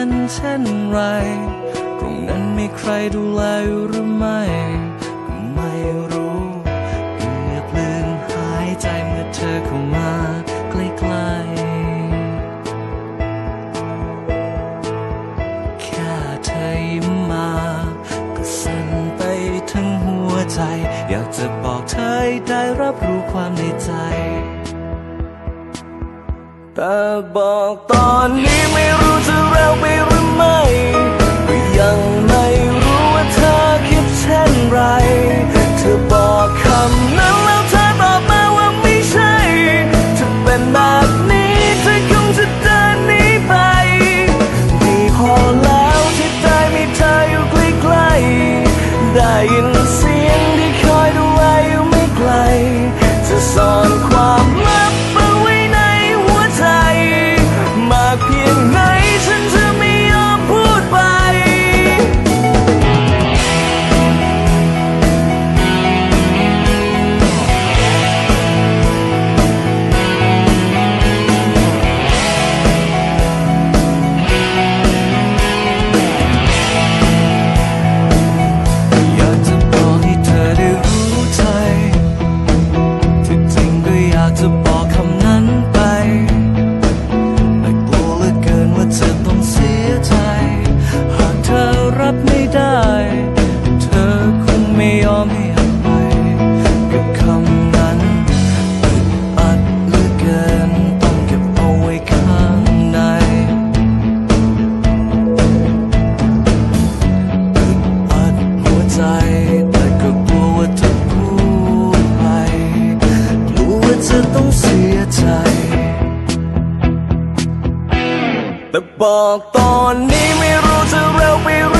จะเป็นเช่นไร ตรงนั้นมีใครดูแลหรือไม่ก็ไม่รู้เกือบลืมหายใจเมื่อเธอเข้ามาใกล้ๆ แค่เธอยิ้มมา ก็สั่นไปทั้งหัวใจ อยากจะบอกเธอได้รับรู้ความในใจ แต่บอกตอนนี้ไม่รู้จะเร็วไปหรือไม่ก็ยัง ไม่ได้ เธอคงไม่ยอมให้อภัยกับคำนั้นอึดอัดเหลือเกินต้องเก็บเอาไว้ข้างในอึดอัดหัวใจแต่ก็กลัวว่าจะพูดไปกลัวว่าจะต้องเสียใจแต่บอกตอนนี้ไม่รู้จะเร็วไปหรือ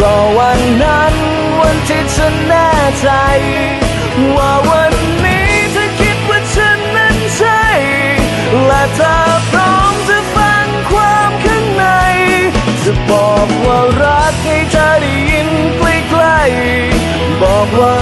รอวันนั้นวันที่ฉันแน่ใจ ว่าวันนี้เธอคิดว่าฉันนั้นใช่ และเธอพร้อมจะฟังความข้างใน จะบอกว่ารักให้เธอได้ยินใกล้ๆบอกว่า